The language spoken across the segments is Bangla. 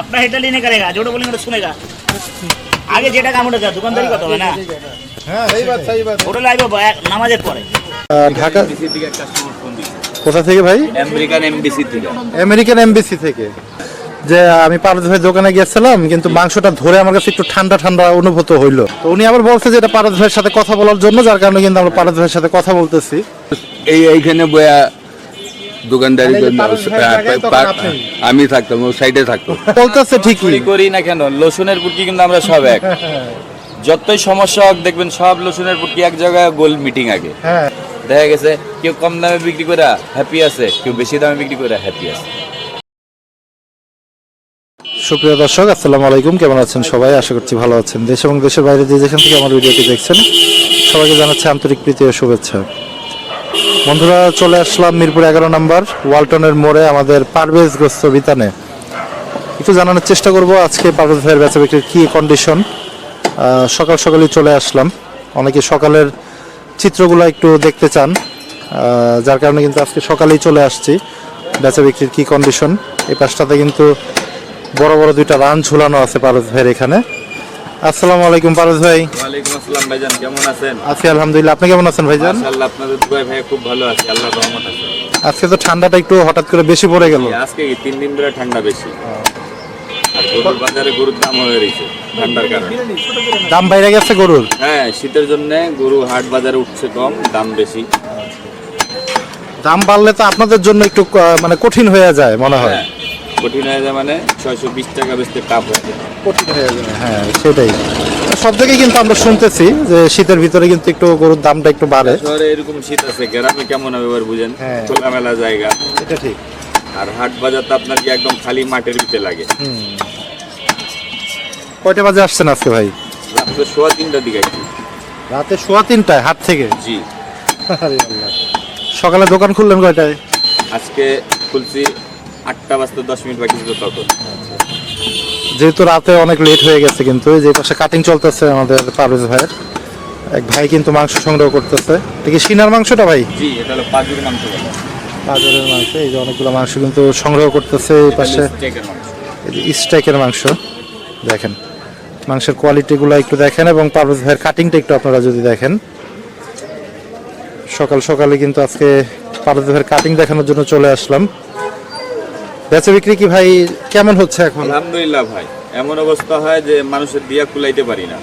अपना हेटर लेने करेगा जो बोलेंगे तो सुनेगा আগে যেটা কাম ওটা কর, দোকানদারি কত হবে না হ্যাঁ সহি বাত সহি বাত ওটা লাগবে এক নামাজের পরে আহ, ঢাকা এমবিসি থেকে একটা সময় ফোন দিচ্ছে কোথা থেকে ভাই আমেরিকান এমবিসি থেকে আমেরিকান এমবিসি থেকে যে আমি পারদ ভাই দোকানে গিয়েছিলাম কিন্তু মাংসটা ধরে আমার কাছে একটু ঠান্ডা ঠান্ডা অনুভূত হইলো তো উনি আবার বলছে যে এটা পারদ ভাইয়ের সাথে কথা বলার জন্য যার কারণে কিন্তু আমরা পারদ ভাইয়ের সাথে কথা বলতেছি এই এইখানে বয়া দোকানদারি। আমি থাকতাম ও সাইডে থাকতো। বলতেছে ঠিকই। করি না কেন? লোশনের পুটকি কিন্তু আমরা সব এক। যতই সমস্যা হোক দেখবেন সব লোশনের পুটকি এক জায়গায় গোল মিটিং আগে। হ্যাঁ। দেখা গেছে কেউ কম দামে বিক্রি করে হ্যাপি আছে কেউ বেশি দামে বিক্রি করে হ্যাপি আছে। সুপ্রিয় দর্শক আসসালামু আলাইকুম। কেমন আছেন সবাই? আশা করছি ভালো আছেন। দেশ এবং দেশের বাইরে যে যেখান থেকে আমার ভিডিওটি দেখছেন সবাইকে জানাচ্ছি আন্তরিক প্রীতি ও শুভেচ্ছা। বন্ধুরা, চলে আসলাম মিরপুর এগারো নম্বর, ওয়ালটনের মোড়ে আমাদের পারভেজ গ্রস্ত বিতানে। একটু জানানোর চেষ্টা করব আজকে পারভেজ ভাইয়ের বেচা বিক্রির কী কন্ডিশন সকাল সকালই চলে আসলাম। অনেকে সকালের চিত্রগুলো একটু দেখতে চান। যার কারণে কিন্তু আজকে সকালেই চলে আসছি। বেচা বিক্রির কী কন্ডিশন এই পাশটাতে কিন্তু বড় বড় দুইটা রান ঝুলানো আছে পারস ভাইয়ের এখানে। আসসালামু আলাইকুম পারস ভাই। ওয়ালাইকুম আসসালাম ভাইজান কেমন আছেন? আছি আলহামদুলিল্লাহ আপনি কেমন আছেন ভাইজান? মাশাআল্লাহ আপনাদের দুবাই ভাই খুব ভালো আছে আল্লাহ রহমত আছে। আজকে তো ঠান্ডাটা একটু হঠাৎ করে বেশি পড়ে গেল। আজকে কি তিন দিন ধরে ঠান্ডা বেশি। আর গরুর বাজারে গরুর দাম হয়ে রয়েছে ঠান্ডার কারণে। দাম বাইরে গেছে গরুর? হ্যাঁ শীতের জন্য গরু হাট বাজারে উঠছে কম দাম বেশি। দাম বাড়লে তো আপনাদের জন্য একটু মানে কঠিন হয়ে যায় মনে হয়। হ্যাঁ কঠিন হয়ে যায় মানে ছয়শো বিশ টাকা বেচতে হয়ে যায়। কঠিন হয়ে যায় হ্যাঁ সেটাই। সব থেকে কিন্তু আমরা শুনতেছি যে শীতের ভিতরে কিন্তু একটু গরুর দামটা একটু বাড়ে। শহরে এরকম শীত আছে গ্রামে কেমন হবে এবার বুঝেন? হ্যাঁ। খোলামেলা জায়গা। এটা ঠিক। আর হাট বাজার তো আপনার কি একদম খালি মাঠের ভিতরে লাগে? কয়টা বাজে আসছেন আজকে ভাই? রাত্রে সোয়া তিনটার দিকে। রাতে সোয়া তিনটায় হাট থেকে? জি। সকালে দোকান খুললেন কয়টায়? আজকে খুলছি আটটা বাজতে দশ মিনিট বাকি ছিল তখন। যেহেতু রাতে অনেক লেট হয়ে গেছে কিন্তু যে পাশে কাটিং চলতেছে আমাদের পারভেজ ভাইয়ের। এক ভাই কিন্তু মাংস সংগ্রহ করতেছে। এটা কি সিনার মাংসটা ভাই? জি এটা হলো পাঁচুর মাংস মাংস এই যে অনেকগুলো মাংস কিন্তু সংগ্রহ করতেছে এই পাশে। স্টেকের মাংস। দেখেন মাংসের কোয়ালিটিগুলো একটু দেখেন এবং পারভেজ ভাইয়ের কাটিংটা একটু আপনারা যদি দেখেন। সকাল সকালে কিন্তু আজকে পারভেজ ভাইয়ের কাটিং দেখানোর জন্য চলে আসলাম। বেচা বিক্রি কি ভাই কেমন হচ্ছে এখন? আলহামদুলিল্লাহ ভাই এমন অবস্থা হয় যে মানুষের দিয়া কুলাইতে পারি না।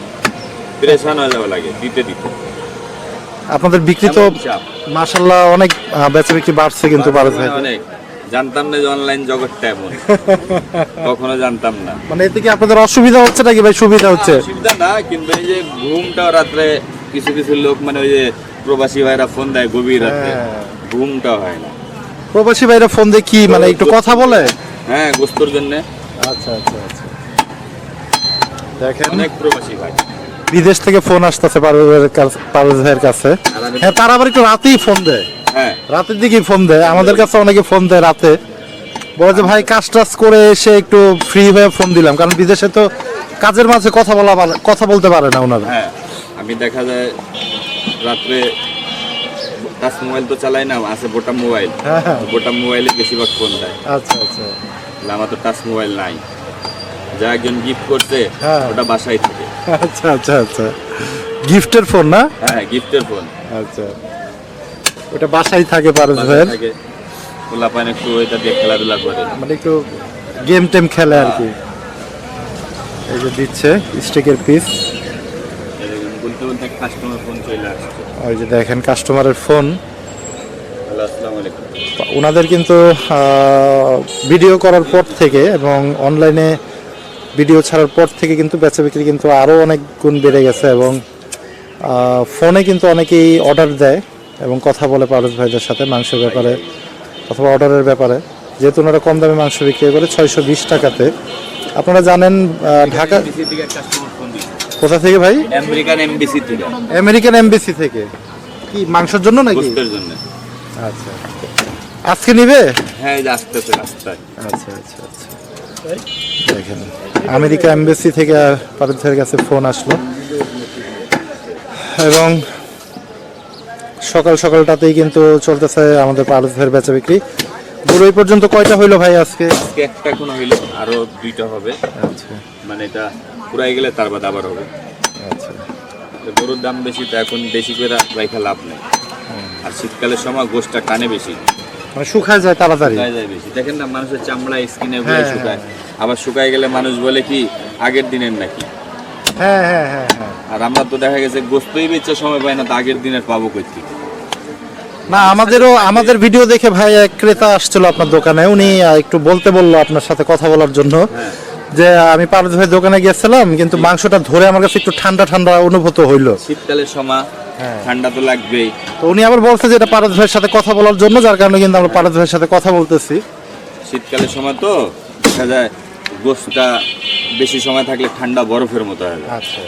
প্রেশান হয়ে যাওয়া লাগে দিতে দিতে। আপনাদের বিক্রি তো। মাসাল্লাহ অনেক বেচা বিক্রি বাড়ছে কিন্তু পারভেজ ভাই অনেক। জানতাম না যে অনলাইন জগৎটা এমন। কখনো জানতাম না। মানে এতে কি আপনাদের অসুবিধা হচ্ছে নাকি ভাই? সুবিধা হচ্ছে? অসুবিধা না কিন্তু এই যে ঘুমটাও রাত্রে কিছু কিছু লোক মানে ওই যে প্রবাসী ভাইরা ফোন দেয় গভীর রাতে হ্যাঁ। ঘুমটা হয় না। প্রবাসী ভাইরা ফোন দিয়ে কি মানে একটু কথা বলে? হ্যাঁ গোস্তর জন্য। আচ্ছা আচ্ছা আচ্ছা। দেখেন। অনেক প্রবাসী ভাই। বিদেশ থেকে ফোন আসতেছে পারভেজের কাছে পারভেজ ভাইয়ের কাছে। হ্যাঁ তারা আবার একটু রাতেই ফোন দেয়। হ্যাঁ। রাতের দিকেই ফোন দেয়। আমাদের কাছে অনেকে ফোন দেয় রাতে। বলে যে ভাই কাজ টাজ করে এসে একটু ফ্রি হয়ে ফোন দিলাম। কারণ বিদেশে তো কাজের মাঝে কথা বলা কথা বলতে পারে না ওনারা। হ্যাঁ আমি দেখা যায় রাত্রে টাচ মোবাইল তো চালাই না আছে বোটা মোবাইল। হ্যাঁ, হ্যাঁ। বোটা মোবাইলে বেশিরভাগ ফোন দেয়। আচ্ছা আচ্ছা। আমার তো টাচ মোবাইল নাই। যা একজন গিফট করছে হ্যাঁ। ওটা বাসায় থাকে। আচ্ছা আচ্ছা আচ্ছা। গিফটের ফোন না? হ্যাঁ গিফটের ফোন। আচ্ছা। ওটা বাসায় থাকে বাসায় ভাইয়ের? পান একটু ওইটা দিয়ে খেলাধুলা করে। মানে একটু গেম টেম খেলে আর কি। এই যে দিচ্ছে স্টিকের পিস বলতে বলতে কাস্টমার ফোন চলে আসছে। ওই যে দেখেন কাস্টমারের ফোন ওনাদের কিন্তু ভিডিও করার পর থেকে এবং অনলাইনে ভিডিও ছাড়ার পর থেকে কিন্তু বেচা বিক্রি কিন্তু আরও অনেক গুণ বেড়ে গেছে এবং ফোনে কিন্তু অনেকেই অর্ডার দেয় এবং কথা বলে পারস ভাইদের সাথে মাংসের ব্যাপারে অথবা অর্ডারের ব্যাপারে। যেহেতু ওনারা কম দামে মাংস বিক্রি করে ছয়শো বিশ টাকাতে। আপনারা জানেন ঢাকা কোথা থেকে ভাই? আমেরিকান এমবিসি থেকে। আমেরিকান এমবিসি থেকে। কি মাংসের জন্য নাকি? গোস্তের জন্য। আচ্ছা। আজকে নিবে? হ্যাঁ আসতেছে আচ্ছা আচ্ছা আচ্ছা। দেখেন আমেরিকা এমবেসি থেকে পারদের কাছে ফোন আসলো। এবং সকাল সকালটাতেই কিন্তু চলতেছে আমাদের পারদের বেচা বিক্রি। এই পর্যন্ত কয়টা হইল ভাই আজকে? আজকে একটা এখনও হইল আরও দুইটা হবে। আচ্ছা। মানে এটা পুরাই গেলে তার বাদ আবার হবে। আচ্ছা। গরুর দাম বেশি তো এখন বেশি করে রাইখা লাভ নেই। আর শীতকালের সময় গোষ্ঠটা টানে বেশি। মানে শুকায় যায় তাড়াতাড়ি। শুকায় যায় বেশি। দেখেন না মানুষের চামড়া স্কিনে হ্যাঁ, শুকায়। আবার শুকায় গেলে মানুষ বলে কি আগের দিনের নাকি? হ্যাঁ হ্যাঁ হ্যাঁ হ্যাঁ। আর আমরা তো দেখা গেছে গোস্তই বেচার সময় পাই না তো আগের দিনের পাবো কই থেকে? না আমাদেরও আমাদের ভিডিও দেখে ভাই এক ক্রেতা আসছিল আপনার দোকানে। উনি একটু বলতে বলল আপনার সাথে কথা বলার জন্য। হ্যাঁ। যে আমি পারদ ভাই দোকানে গিয়েছিলাম কিন্তু মাংসটা ধরে আমার কাছে একটু ঠান্ডা ঠান্ডা অনুভূত হইল। শীতকালের সময় হ্যাঁ। ঠান্ডা তো লাগবেই। তো উনি আবার বলছে যে এটা পারদ ভাইয়ের সাথে কথা বলার জন্য যার কারণে কিন্তু আমরা পারদ ভাইয়ের সাথে কথা বলতেছি। শীতকালের সময় তো দেখা যায় গোস্তটা বেশি সময় থাকলে ঠান্ডা বরফের মতো হয়ে আচ্ছা।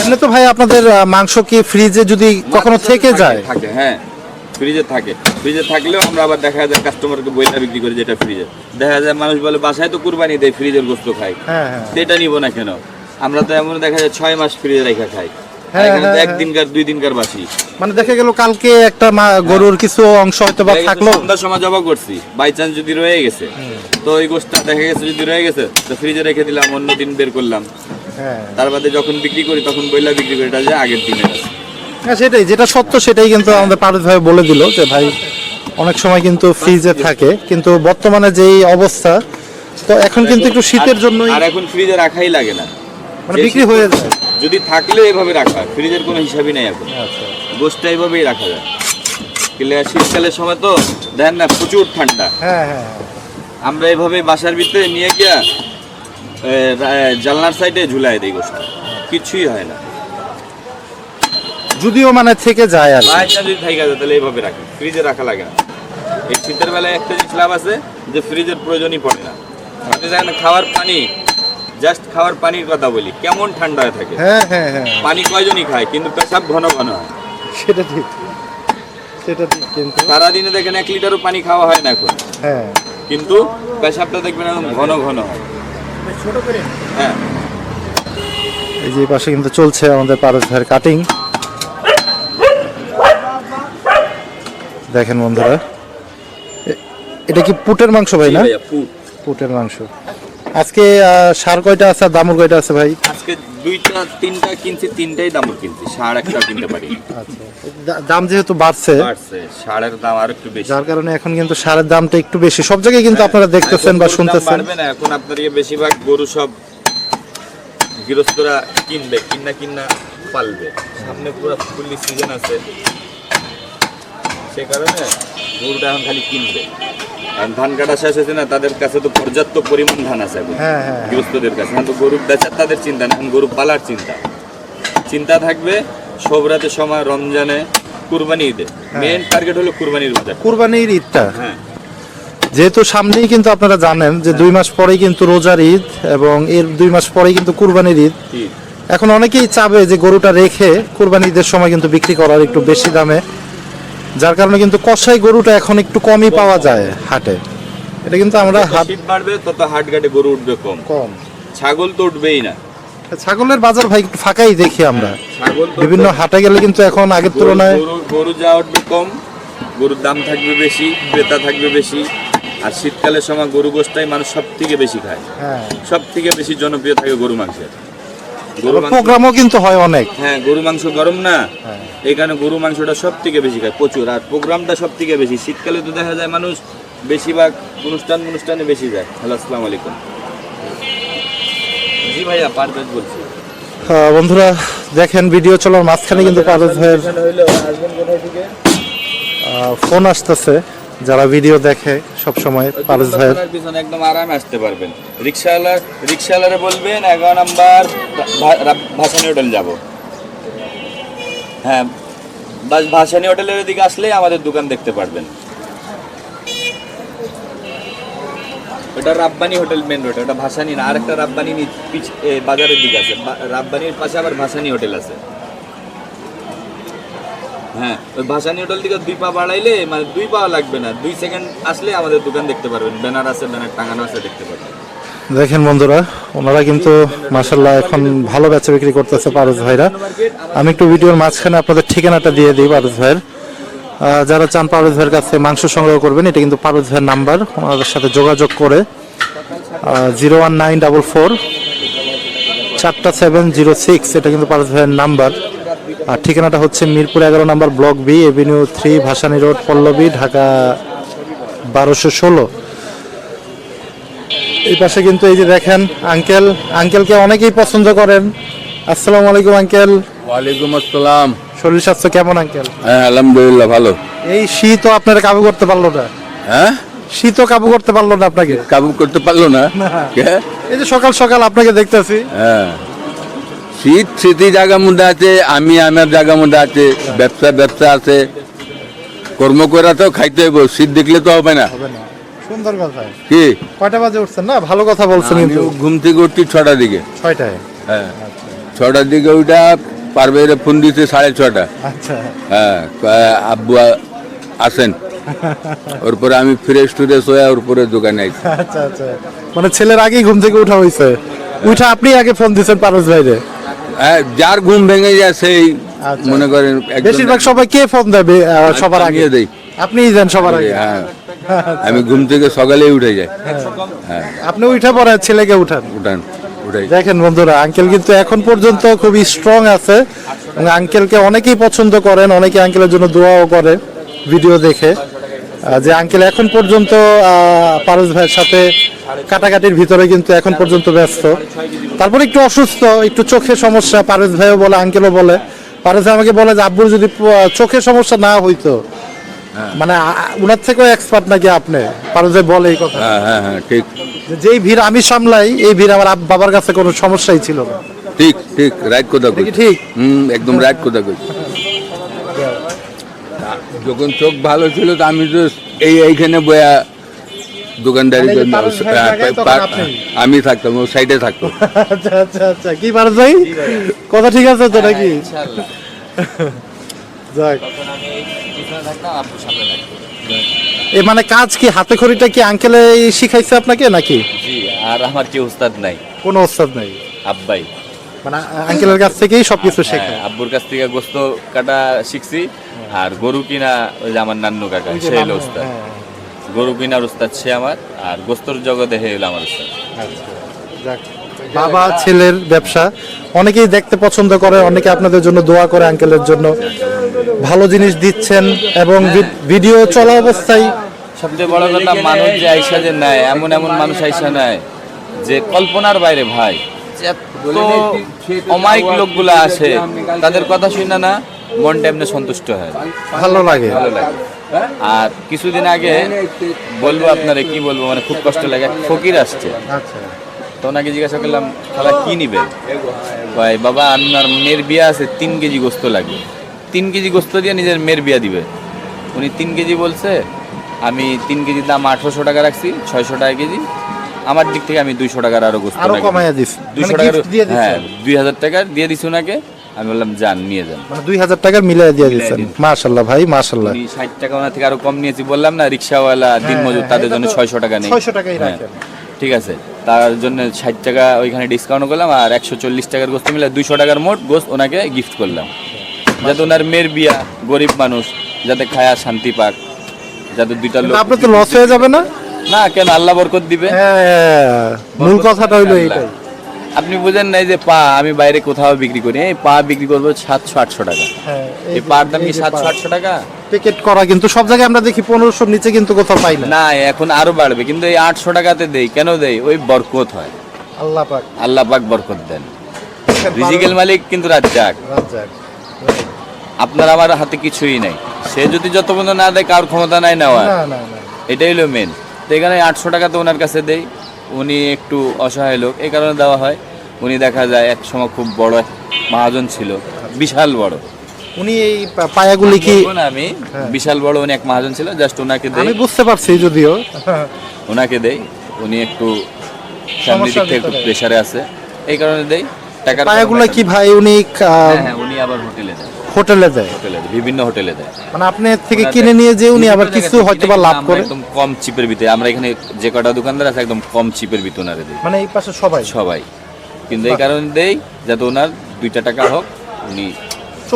এমনি তো ভাই আপনাদের মাংস কি ফ্রিজে যদি কখনো থেকে যায়? থাকে হ্যাঁ। ফ্রিজে থাকে। ফ্রিজে থাকলেও আমরা আবার দেখা যায় কাস্টমারকে বইলা বিক্রি করি যেটা ফ্রিজে দেখা যায় মানুষ বলে বাসায় তো কুরবানি দেয় ফ্রিজের গোস্ত খাই। হ্যাঁ হ্যাঁ। সেটা নিব না কেন? আমরা তো এমন দেখা যায় ছয় মাস ফ্রিজে রেখে খাই। হ্যাঁ, এখানে তো একদিনকার দুই দিনকার বাসি। মানে দেখা গেল কালকে একটা গরুর কিছু অংশ হয়তো বা দেখা থাকল। সন্ধ্যার সময় জবা করছি বাই চান্স যদি রয়ে গেছে। তো ওই গোষ্ঠটা দেখা গেছে যদি রয়ে গেছে তো ফ্রিজে রেখে দিলাম অন্য দিন বের করলাম। তার বাদে যখন বিক্রি করি তখন বইলা বিক্রি করি এটা যে আগের দিনের আছে হ্যাঁ সেটাই যেটা সত্য সেটাই কিন্তু আমাদের পারদ ভাই বলে দিল যে ভাই অনেক সময় কিন্তু ফ্রিজে থাকে কিন্তু বর্তমানে যেই অবস্থা তো এখন কিন্তু একটু শীতের জন্যই আর এখন ফ্রিজে রাখাই লাগে না। মানে বিক্রি হয়ে যায়। যদি থাকলে এভাবে রাখা। ফ্রিজের কোনো হিসাবই নাই এখন। আচ্ছা। গোষ্ঠটা এইভাবেই রাখা যায়। ক্লিয়ার শীতকালের সময় তো দেখেন না প্রচুর ঠান্ডা। হ্যাঁ হ্যাঁ। আমরা এভাবে বাসার ভিতরে নিয়ে গিয়া জানলার সাইডে ঝুলাই দিই গোষ্ঠটা। কিছুই হয় না। যদিও মানে থেকে যায় আর। যদি থাইকা যায় তাহলে এইভাবে রাখি ফ্রিজে রাখা লাগে না। এই শীতের বেলায় একটা জিনিস লাভ আছে যে ফ্রিজের প্রয়োজনই পড়ে না। আপনি দেখেন খাওয়ার পানি জাস্ট খাওয়ার পানির কথা বলি কেমন ঠান্ডা হয়ে থাকে। হ্যাঁ হ্যাঁ হ্যাঁ। পানি কয়জনই খায় কিন্তু পেশাব ঘন ঘন হয়। সেটা ঠিক। সেটা ঠিক কিন্তু সারাদিনে দেখেন এক লিটারও পানি খাওয়া হয় না এখন। হ্যাঁ। কিন্তু পেশাবটা দেখবেন এখন ঘন ঘন হয়। ছোট করে। হ্যাঁ। এই যে পাশে কিন্তু চলছে আমাদের পারস ভাইয়ের কাটিং দেখেন বন্ধুরা এটা কি পুটের মাংস ভাই না। পুটের মাংস। আজকে সার কয়টা আছে আর দামুর কয়টা আছে ভাই? আজকে দুইটা তিনটা কিনছি তিনটাই দাম কিনছি সার একটা কিনতে পারি আচ্ছা দাম যেহেতু বাড়ছে বাড়ছে সারের দাম আর একটু বেশি। যার কারণে এখন কিন্তু সারের দামটা একটু বেশি। সব জায়গায় কিন্তু আপনারা দেখতেছেন বা শুনতেছেন। বাড়বে না এখন আপনার বেশিরভাগ গরু সব গৃহস্থরা কিনবে কিনা কিনা পালবে। সামনে পুরো ফুল্লি সিজন আছে। সে কারণে গরুটা এখন খালি কিনবে। আর ধান কাটা শেষ হয়েছে না তাদের কাছে তো পর্যাপ্ত পরিমাণ ধান আছে এখন। হ্যাঁ হ্যাঁ গৃহস্থদের কাছে। এখন তো গরুর বেচার তাদের চিন্তা না এখন গরু পালার চিন্তা। চিন্তা থাকবে সব রাতে সময় রমজানে কুরবানি ঈদে। মেন টার্গেট হলো কুরবানির বাজার। কুরবানির ঈদটা। হ্যাঁ। যেহেতু সামনেই কিন্তু আপনারা জানেন যে দুই মাস পরেই কিন্তু রোজার ঈদ এবং এর দুই মাস পরেই কিন্তু কুরবানির ঈদ। এখন অনেকেই চাবে যে গরুটা রেখে কুরবানি ঈদের সময় কিন্তু বিক্রি করার একটু বেশি দামে। যার কারণে কিন্তু কষাই গরুটা এখন একটু কমই পাওয়া যায় হাটে। এটা কিন্তু আমরা হাট বাড়বে তত হাট ঘাটে গরু উঠবে কম। কম। ছাগল তো উঠবেই না। ছাগলের বাজার ভাই একটু ফাঁকাই দেখি আমরা। ছাগল বিভিন্ন হাটে গেলে কিন্তু এখন আগের তুলনায় গরু- যা উঠবে কম গরুর দাম থাকবে বেশি ক্রেতা থাকবে বেশি। আর শীতকালের সময় গরু গোষ্ঠটাই মানুষ সব থেকে বেশি খায়। হ্যাঁ। সব থেকে বেশি জনপ্রিয় থাকে গরু মাংসের। প্রোগ্রামও কিন্তু হয় অনেক। হ্যাঁ গরু মাংস গরম না। হ্যাঁ। এই কারণে গরু মাংসটা সব থেকে বেশি খায় প্রচুর। আর প্রোগ্রামটা সব থেকে বেশি। শীতকালে তো দেখা যায় মানুষ বেশিরভাগ অনুষ্ঠান অনুষ্ঠানে বেশি যায়। হ্যালো আসসালামু আলাইকুম। জি ভাইয়া পারভেজ বলছি। বন্ধুরা দেখেন ভিডিও চলার মাঝখানে কিন্তু পারদ ভাইয়ের ফোন আসতেছে। যারা ভিডিও দেখে সব সময় পারদ ভাইয়ের পিছনে একদম আরামে আসতে পারবেন। রিক্সাওয়ালা রিক্সাওয়ালারে বলবেন এগারো নাম্বার ভাসানী হোটেল যাব। হ্যাঁ বাস ভাসানী হোটেলের দিকে আসলে আমাদের দোকান দেখতে পারবেন। ওটা রাব্বানি হোটেল মেন রোড ওটা ভাসানি না আরেকটা রাব্বানি নি- বাজারের দিকে আছে। রাব্বানির পাশে আবার ভাসানি হোটেল আছে। হ্যাঁ থেকে দুই পা বাড়াইলে মানে দুই পা লাগবে না, দুই সেকেন্ড আসলে আমাদের দোকান দেখতে পারবেন, ব্যানার আছে, ব্যানার টাঙানো আছে, দেখতে পারবেন। দেখেন বন্ধুরা, ওনারা কিন্তু মাসাল্লাহ এখন ভালো বেচা বিক্রি করতেছে পারস ভাইরা। আমি একটু ভিডিওর মাঝখানে আপনাদের ঠিকানাটা দিয়ে দিই পারস ভাইয়ের। যারা চান পারভেজ ভাইয়ের কাছে মাংস সংগ্রহ করবেন, এটা কিন্তু পারভেজ ভাইয়ের নাম্বার, ওনাদের সাথে যোগাযোগ করে। Zero one nine double four চারটা সেভেন জিরো সিক্স, এটা কিন্তু পারভেজ ভাইয়ের নাম্বার। আর ঠিকানাটা হচ্ছে মিরপুর এগারো number block B avenue three Bhasani road Pallabi Dhaka বারোশো ষোলো। এই পাশে কিন্তু এই যে দেখেন আঙ্কেল আঙ্কেলকে অনেকেই পছন্দ করেন। আসসালামু আলাইকুম আঙ্কেল। ওয়ালাইকুম আসসালাম। শরীর স্বাস্থ্য কেমন আঙ্কেল? হ্যাঁ আলহামদুলিল্লাহ ভালো। এই শীতও আপনারা কাবু করতে পারল না। হ্যাঁ? শীতও কাবু করতে পারল না আপনাকে। কাবু করতে পারল না? না। এই যে সকাল সকাল আপনাকে দেখতেছি। হ্যাঁ। শীত স্মৃতি জায়গার মধ্যে আছে আমি আমার জায়গার মধ্যে আছে ব্যবসা ব্যবসা আছে। কর্ম করা তো খাইতে হইব শীত দেখলে তো হবে না। সুন্দর কথা। কি? কয়টা বাজে উঠছেন না? ভালো কথা বলছেন ঘুম থেকে উঠছি ছটার দিকে। ছয়টায়? হ্যাঁ। ছটার দিকে ওইটা পারবে ফোন দিচ্ছে সাড়ে ছটা আচ্ছা। হ্যাঁ আব্বু আসেন। ওর পরে আমি ফ্রেশ টুরেশ হয়ে ওর পরে দোকানে আইছি। আচ্ছা আচ্ছা। মানে ছেলের আগেই ঘুম থেকে উঠা হয়েছে উঠা আপনি আগে ফোন দিচ্ছেন পারস ভাইরে। যার ঘুম ভেঙে যায় সেই আচ্ছা। মনে করেন বেশিরভাগ সবাই কে ফোন দেবে সবার আগে? দেই। আপনিই দেন সবার আগে। হ্যাঁ। আমি ঘুম থেকে সকালেই উঠে যাই। হ্যাঁ। আপনি উঠে পরে ছেলেকে উঠান। উঠান উঠে দেখেন বন্ধুরা আঙ্কেল কিন্তু এখন পর্যন্ত খুবই স্ট্রং আছে। আঙ্কেলকে অনেকেই পছন্দ করেন অনেকে আঙ্কেলের জন্য দোয়াও করে ভিডিও দেখে। যে আঙ্কেল এখন পর্যন্ত পারস ভাইয়ের সাথে কাটাকাটির ভিতরে কিন্তু এখন পর্যন্ত ব্যস্ত। তারপর একটু অসুস্থ একটু চোখের সমস্যা পারস ভাইও বলে আঙ্কেলও বলে। পারস ভাই আমাকে বলে যে আব্বুর যদি চোখের সমস্যা না হইতো মানে আ- আ- থেকেও এক্সপার্ট নাকি আপনি? পারস ভাই বলে এই কথা। হ্যাঁ হ্যাঁ হ্যাঁ ঠিক। যেই ভিড় আমি সামলাই এই ভিড় আমার বাবার কাছে কোনো সমস্যাই ছিল না। ঠিক ঠিক রাইট কথা কই ঠিক। হুম একদম রাইট কথা কই যখন চোখ ভালো ছিল তো আমি তো এই এইখানে বয়া দোকানদারি হ্যাঁ? আমি থাকতাম ও সাইডে থাকতো। আচ্ছা আচ্ছা আচ্ছা। কি পারস ভাই? কথা ঠিক আছে তো নাকি? যাক। এ মানে কাজ কি হাতে খড়িটা কি আঙ্কেলে শিখাইছে আপনাকে নাকি? জি আর আমার কেউ উস্তাদ নাই। কোনো ওস্তাদ নাই? আব্বাই। মানে আঙ্কেলের কাছ থেকেই সবকিছু হ্যাঁ, শেখা আব্বুর কাছ থেকে গোস্ত কাটা শিখছি আর গরু কিনা ওই যে আমার নান্নু কাকা সে হলো উস্তাদ। হ্যাঁ, গরু কিনার উস্তাদ সে আমার আর গোস্তর জগতে হে হলো আমার উস্তাদ। বাবা ছেলের ব্যবসা। অনেকেই দেখতে পছন্দ করে অনেকে আপনাদের জন্য দোয়া করে আঙ্কেলের জন্য। ভালো জিনিস দিচ্ছেন এবং ভিডিও চলা অবস্থায় সবচেয়ে বড় কথা মানুষ যে আইসা যে নেয় এমন এমন মানুষ আইসা নেয় যে কল্পনার বাইরে ভাই এত অমায়িক লোকগুলা আসে তাদের কথা শুনে না মনটা এমনি সন্তুষ্ট হয়। ভালো লাগে। ভালো লাগে। আর কিছুদিন আগে বলব আপনারে কি বলব মানে খুব কষ্ট লাগে। ফকির আসছে। আচ্ছা। তো ওনাকে জিজ্ঞাসা করলাম খালা কি নিবেন? ভাই বাবা আপনার মেয়ের বিয়া আছে তিন কেজি গোস্ত লাগবে। তিন কেজি গোস্ত দিয়ে নিজের মেয়ের বিয়া দিবে। উনি তিন কেজি বলছে আমি তিন কেজির দাম আঠারোশো টাকা রাখছি ছয়শো টাকা কেজি। আমার দিক থেকে আমি দুইশো টাকার আরও গোস্ত আরও। কমাইয়া দুইশো মানে টাকার হ্যাঁ দুই হাজার টাকা দিয়ে দিছি ওনাকে। আমি বললাম যান নিয়ে যান। মানে দুই হাজার টাকার মিলাই দিয়ে দিচ্ছেন মাশাল্লাহ ভাই মাশাল্লাহ। ষাট টাকা ওনার থেকে আরও কম নিয়েছি বললাম না রিক্সাওয়ালা দিন মজুর হ্যাঁ, তাদের জন্য ছয়শো টাকা নেই। 600 টাকাই হ্যাঁ, রাখেন। ঠিক আছে। তার জন্য ষাট টাকা ওইখানে ডিসকাউন্ট করলাম আর একশো চল্লিশ টাকার গোস্ত মিলে দুইশো টাকার মোট গোস্ত ওনাকে গিফট করলাম। যাতে ওনার মেয়ের বিয়া গরিব মানুষ যাতে খায়া শান্তি পাক যাতে দুইটা লোক আপনার তো লস হয়ে যাবে না? না কেন? আল্লাহ বরকত দিবে। হ্যাঁ, মূল কথাটা হইল এইটাই। আপনি বুঝেন নাই যে পা আমি বাইরে কোথাও বিক্রি করি। এই পা বিক্রি করব সাতশো আটশো টাকা। হ্যাঁ, এই পার দাম কি সাতশো আটশো টাকা? প্যাকেট করা কিন্তু সব জায়গায় আমরা দেখি পনেরোশোর নিচে কিন্তু কোথাও পাই না। না এখন আরও বাড়বে কিন্তু এই আটশো টাকাতে দেই। কেন দেই? ওই বরকত হয়। আল্লাহ পাক। আল্লাহ পাক বরকত দেন। রিজিকের মালিক কিন্তু রাজ্জাক। রাজ্জাক। আপনার আমার হাতে কিছুই নাই। সে যদি যত পর্যন্ত না দেয় কার ক্ষমতা নাই নেওয়া এটাই হলো মেন তো এখানে আটশো টাকা তো ওনার কাছে দেই। উনি একটু অসহায় লোক এই কারণে দেওয়া হয়। উনি দেখা যায় এক সময় খুব বড় এক মহাজন ছিল বিশাল বড়। উনি এই পায়াগুলি কি আমি বিশাল বড় উনি এক মহাজন ছিল জাস্ট ওনাকে দেই। আমি বুঝতে পারছি যদিও। ওনাকে দেই উনি একটু ফ্যামিলি দিক থেকে একটু ভিতরে। আছে এই কারণে দেই। টাকার পায়াগুলো কি ভাই উনি হ্যাঁ হ্যাঁ উনি আবার হোটেলে দেয় হোটেলে দেয় হোটেলে দেয় বিভিন্ন হোটেলে দেয় মানে আপনি থেকে কিনে নিয়ে যে উনি আবার কিছু হয়তো বা লাভ করে। একদম কম চিপের ভিতরে আমরা এখানে যে কটা দোকানদার আছে একদম কম চিপের ভিতরে ওনারে দিই। মানে এই পাশে সবাই? সবাই। কিন্তু এই কারণে দেই যাতে ওনার দুইটা টাকা হোক উনি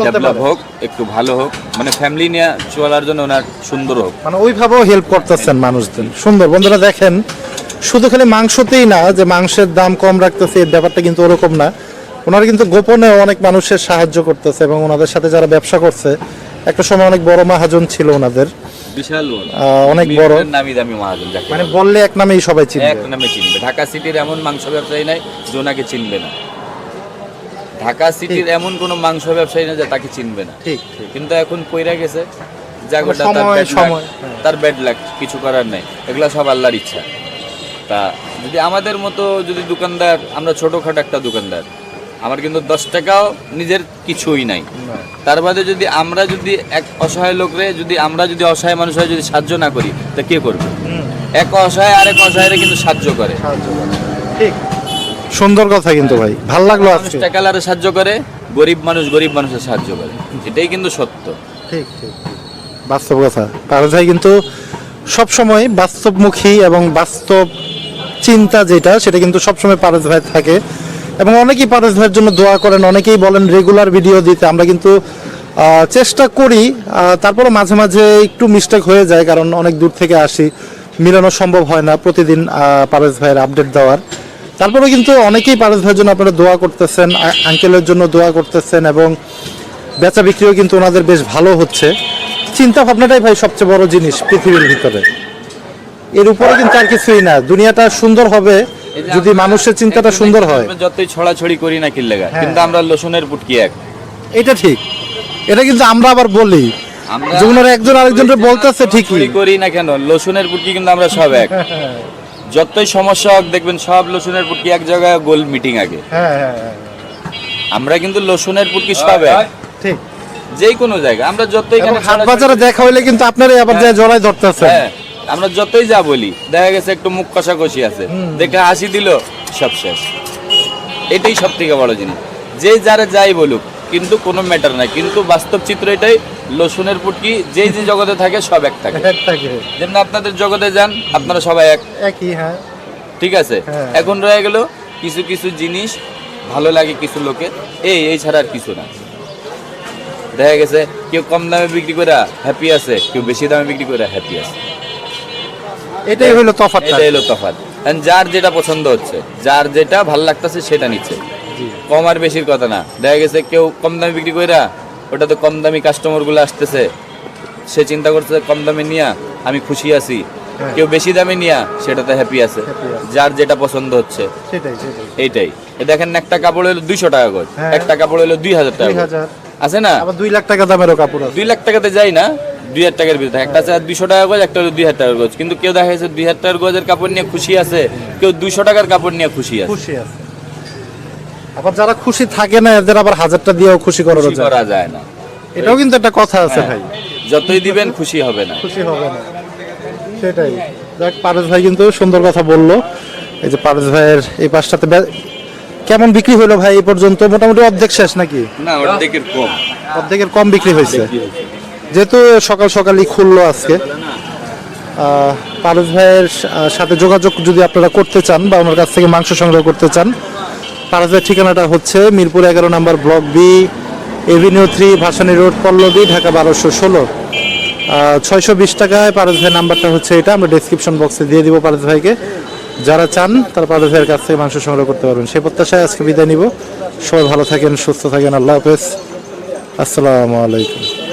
ডেভেলপ হোক একটু ভালো হোক মানে ফ্যামিলি নিয়ে চলার জন্য ওনার সুন্দর হোক। মানে ওইভাবেও হেল্প করতেছেন মানুষদের সুন্দর বন্ধুরা দেখেন শুধু খালি মাংসতেই না যে মাংসের দাম কম রাখতেছে ব্যাপারটা কিন্তু ওরকম না। ওনারা কিন্তু গোপনে অনেক মানুষের সাহায্য করতেছে এবং ওনাদের সাথে যারা ব্যবসা করছে একটা সময় অনেক বড় মহাজন ছিল ওনাদের। বিশাল অনেক বড়। নামি দামি মহাজন মানে বললে এক নামেই সবাই এক নামে চিনবে। ঢাকা সিটির এমন মাংস ব্যবসায়ী নাই যে ওনাকে চিনবে না। ঢাকা সিটির এমন কোনো মাংস ব্যবসায়ী না যে তাকে চিনবে না। ঠিক কিন্তু এখন কইরা গেছে। জাগোটা তার সময়, সময়, তার ব্যাড লাক কিছু করার নাই। এগুলা সব আল্লাহর ইচ্ছা। তা যদি আমাদের মতো যদি দোকানদার আমরা ছোটখাটো একটা দোকানদার আমার কিন্তু দশ টাকাও নিজের কিছুই নাই। তার বাদে যদি আমরা যদি এক অসহায় লোকরে যদি আমরা যদি অসহায় মানুষের যদি সাহায্য না করি তা কে করবে? এক অসহায় আরেক অসহায়রে কিন্তু সাহায্য করে। সাহায্য করে। ঠিক। সুন্দর কথা কিন্তু ভাই। ভালো লাগল আজকে। টাকালারে সাহায্য করে গরিব মানুষ গরিব মানুষের সাহায্য করে। এটাই কিন্তু সত্য। ঠিক ঠিক। বাস্তব কথা। পারস ভাই কিন্তু সব সময় বাস্তবমুখী এবং বাস্তব চিন্তা যেটা সেটা কিন্তু সবসময় পারস ভাই থাকে। এবং অনেকেই পারস ভাইয়ের জন্য দোয়া করেন, অনেকেই বলেন রেগুলার ভিডিও দিতে। আমরা কিন্তু চেষ্টা করি তারপরে মাঝে মাঝে একটু মিস্টেক হয়ে যায়, কারণ অনেক দূর থেকে আসি। মিলানো সম্ভব হয় না প্রতিদিন পারস ভাইয়ের আপডেট দেওয়ার। তারপরে কিন্তু অনেকেই পারস ভাইয়ের জন্য আপনারা দোয়া করতেছেন আঙ্কেলের জন্য দোয়া করতেছেন এবং বেচা বিক্রিও কিন্তু ওনাদের বেশ ভালো হচ্ছে। চিন্তা ভাবনাটাই ভাই সবচেয়ে বড় জিনিস পৃথিবীর ভিতরে। এর উপরে কিন্তু আর কিছুই না। দুনিয়াটা সুন্দর হবে যদি মানুষের চিন্তাটা সুন্দর হয়। যতই ছড়াছড়ি করি না কিল্লেগা হ্যাঁ। কিন্তু আমরা লসুনের পুটকি এক। এটা ঠিক। এটা কিন্তু আমরা আবার বলি। আমরা একজন আরেকজনকে বলতেছে ঠিকই করি না কেন? লসুনের পুটকি কিন্তু আমরা সব এক। যতই সমস্যা হোক দেখবেন সব লসুনের পুটকি এক জায়গায় গোল মিটিং আগে। হ্যাঁ হ্যাঁ হ্যাঁ, আমরা কিন্তু লসুনের পুটকি সব এক। ঠিক। যেই কোনো জায়গা আমরা যতই এখানে হাট বাজারে দেখা হইলে কিন্তু আপনারাই আবার যায় জড়াই ধরতেছেন। হ্যাঁ। আমরা যতই যা বলি দেখা গেছে একটু মুখ কষাকষি আছে। দেখে হাসি দিল সব শেষ। এটাই সব থেকে বড় জিনিস। যে যারা যাই বলুক কিন্তু কোনো ম্যাটার নাই। কিন্তু বাস্তব চিত্র এটাই লসুনের পুটকি যে যে জগতে থাকে সব এক থাকে। যেমন আপনাদের জগতে যান আপনারা সবাই এক। একই হ্যাঁ। ঠিক আছে? হ্যাঁ। এখন রয়ে গেল কিছু কিছু জিনিস ভালো লাগে কিছু লোকের এই এই ছাড়া আর কিছু না। দেখা গেছে কেউ কম দামে বিক্রি করে হ্যাপি আছে কেউ বেশি দামে বিক্রি করে হ্যাপি আছে। এটাই হলো তফাৎটা এটা হলো তফাৎ। যার যেটা পছন্দ হচ্ছে যার যেটা ভালো লাগতেছে সেটা নিচ্ছে। কম আর বেশির কথা না। দেখা গেছে কেউ কম দামে বিক্রি কইরা ওটা তো কম দামি কাস্টমারগুলো আসতেছে। সে চিন্তা করছে কম দামে নিয়া আমি খুশি আছি। কেউ বেশি দামে নিয়া সেটাতে হ্যাপি আছে। যার যেটা পছন্দ হচ্ছে। সেটাই সেটাই। এইটাই এ দেখেন একটা কাপড় হলো দুইশো টাকা গজ হ্যাঁ। একটা কাপড় হলো দুই হাজার টাকা আছে না? আবার দুই লাখ টাকা দামেরও কাপড় আছে। দুই লাখ টাকাতে যাই না? দুই হাজার টাকার ভিতরে একটা আছে দুইশো টাকা গজ একটা হলো দুই হাজার টাকার গজ। কিন্তু কেউ দেখা যাচ্ছে দুই হাজার টাকার গজের কাপড় নিয়ে খুশি আছে কেউ দুইশো টাকার কাপড় নিয়ে খুশি আছে। খুশি আছে। আবার যারা খুশি থাকে না এদের আবার হাজারটা দিয়েও খুশি করা যায় না। এটাও কিন্তু একটা কথা আছে হ্যাঁ। ভাই। যতই দিবেন খুশি হবে না। খুশি হবে না। সেটাই। দেখ পারস ভাই কিন্তু সুন্দর কথা বলল। এই যে পারস ভাইয়ের এই পাশটাতে কেমন বিক্রি হলো ভাই এই পর্যন্ত? মোটামুটি অর্ধেক শেষ নাকি? না অর্ধেকের কম। অর্ধেকের কম বিক্রি হয়েছে। যেহেতু সকাল সকালই খুললো আজকে পারস ভাইয়ের সাথে যোগাযোগ যদি আপনারা করতে চান বা ওনার কাছ থেকে মাংস সংগ্রহ করতে চান পারস ভাইয়ের ঠিকানাটা হচ্ছে মিরপুর এগারো number block B avenue three Bhasani road Pallabi Dhaka বারোশো ষোলো। ছয়শো বিশ টাকায় পারস ভাইয়ের নাম্বারটা হচ্ছে এটা আমরা ডিসক্রিপশন বক্সে দিয়ে দিব পারস ভাইকে। যারা চান, তারা পারস ভাইয়ের কাছ থেকে মাংস সংগ্রহ করতে পারবেন। সেই প্রত্যাশায় আজকে বিদায় নিব। সবাই ভালো থাকেন, সুস্থ থাকেন। আল্লাহ হাফেজ। আসসালামু আলাইকুম।